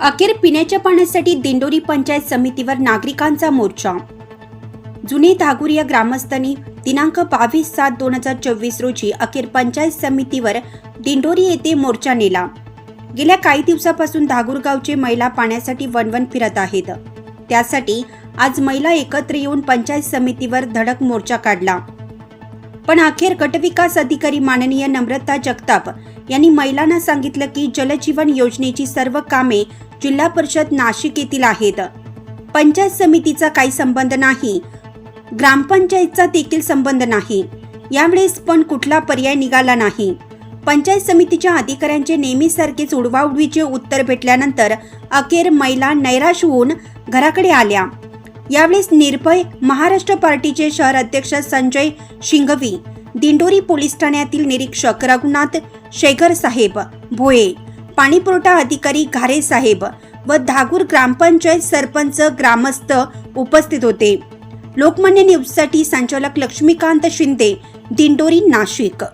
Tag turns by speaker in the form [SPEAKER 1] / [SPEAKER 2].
[SPEAKER 1] अखेर पिण्याच्या पाण्यासाठी दिंडोरी पंचायत समितीवर नागरिकांचा मोर्चा. जुने धागुर या ग्रामस्थांनी दिनांक बावीस सात दोन हजार चोवीस रोजी अखेर पंचायत समितीवर दिंडोरी येथे मोर्चा नेला. गेल्या काही दिवसापासून धागूर गावचे महिला पाण्यासाठी वनवन फिरत आहेत. त्यासाठी आज महिला एकत्र येऊन पंचायत समितीवर धडक मोर्चा काढला. पण अखेर गटविकास अधिकारी माननीय नम्रता जगताप यांनी महिलांना सांगितलं की जलजीवन योजनेची सर्व कामे जिल्हा परिषद नाशिक येथील आहेत. पंचायत समितीचा काही संबंध नाही. ग्रामपंचायतचा देखील संबंध नाही. यावेळेस पण कुठला पर्याय निघाला नाही. पंचायत समितीच्या अधिकाऱ्यांचे नेहमीसारखेच उडवाउडवीचे उत्तर भेटल्यानंतर अखेर महिला नैराश होऊन घराकडे आल्या. यावेळेस निर्भय महाराष्ट्र पार्टीचे शहर अध्यक्ष संजय शिंगवी दिंडोरी पोलीस ठाण्यातील निरीक्षक रघुनाथ शेखर साहेब भोये पाणीपुरवठा अधिकारी घारे साहेब व धागूर ग्रामपंचायत सरपंच ग्रामस्थ उपस्थित होते. लोकमान्य न्यूजसाठी संचालक लक्ष्मीकांत शिंदे दिंडोरी नाशिक.